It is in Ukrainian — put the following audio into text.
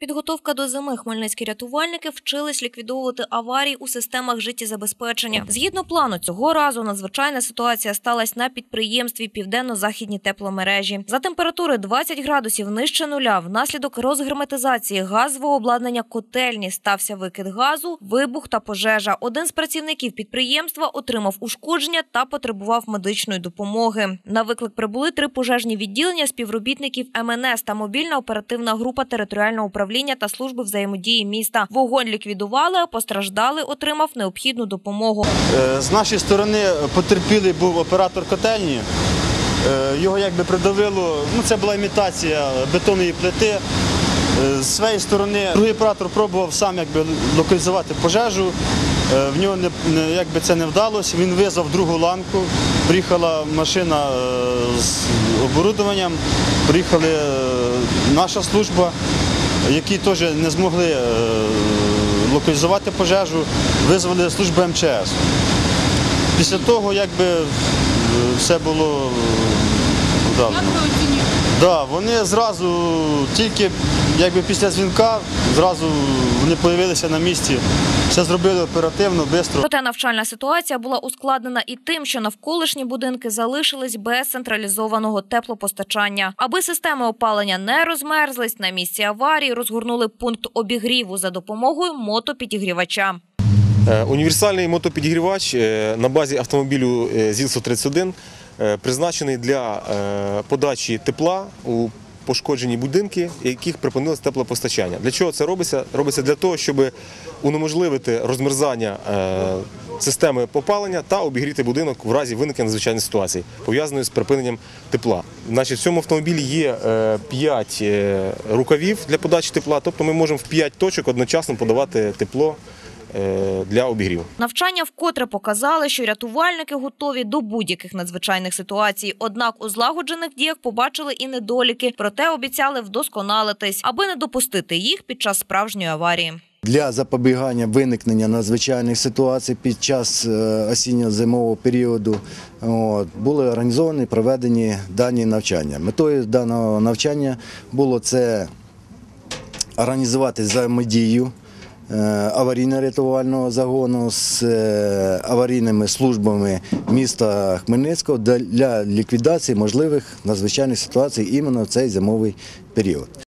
Підготовка до зими хмельницькі рятувальники вчились ліквідовувати аварії у системах життєзабезпечення. Згідно плану, цього разу надзвичайна ситуація сталася на підприємстві Південно-Західні тепломережі. За температури 20 градусів нижче нуля внаслідок розгерметизації газового обладнання котельні стався викид газу, вибух та пожежа. Один з працівників підприємства отримав ушкодження та потребував медичної допомоги. На виклик прибули три пожежні відділення співробітників МНС та мобільна оперативна група територіального управління та служби взаємодії міста. Вогонь ліквідували, а постраждалий отримав необхідну допомогу. Е, З нашої сторони потерпілий був оператор котельні. Е, Його якби придавило, ну це була імітація бетонної плити. Е, З своєї сторони другий оператор пробував сам якби локалізувати пожежу. В нього не, якби це не вдалося. Він визвав другу ланку. Приїхала машина з оборудованням, приїхали е, наша служба, які теж не змогли е, локалізувати пожежу, визвали службу МЧС. Після того, якби е, все було е, вдало. Як ви оцінюєте? Да, вони зразу, тільки якби після дзвінка, зразу вони з'явилися на місці. Все зробили оперативно, швидко. Проте навчальна ситуація була ускладнена і тим, що навколишні будинки залишились без централізованого теплопостачання. Аби системи опалення не розмерзлись, на місці аварії розгорнули пункт обігріву за допомогою мотопідігрівача. Е, Універсальний мотопідігрівач е, на базі автомобілю е, ЗІЛ-131 е, призначений для подачі тепла у пошкоджені будинки, яких припинилось теплопостачання. Для чого це робиться? Робиться для того, щоб унеможливити розмерзання системи попалення та обігріти будинок в разі виникнення надзвичайної ситуації, пов'язаної з припиненням тепла. Значить, в цьому автомобілі є 5 рукавів для подачі тепла, тобто ми можемо в 5 точок одночасно подавати тепло для обігріву. Навчання вкотре показали, що рятувальники готові до будь-яких надзвичайних ситуацій. Однак у злагоджених діях побачили і недоліки, проте обіцяли вдосконалитись, аби не допустити їх під час справжньої аварії. Для запобігання виникнення надзвичайних ситуацій під час е, осінньо-зимового періоду от, були організовані проведені дані навчання. Метою даного навчання було це організувати взаємодію е, аварійно-рятувального загону з е, аварійними службами міста Хмельницького для ліквідації можливих надзвичайних ситуацій іменно в цей зимовий період.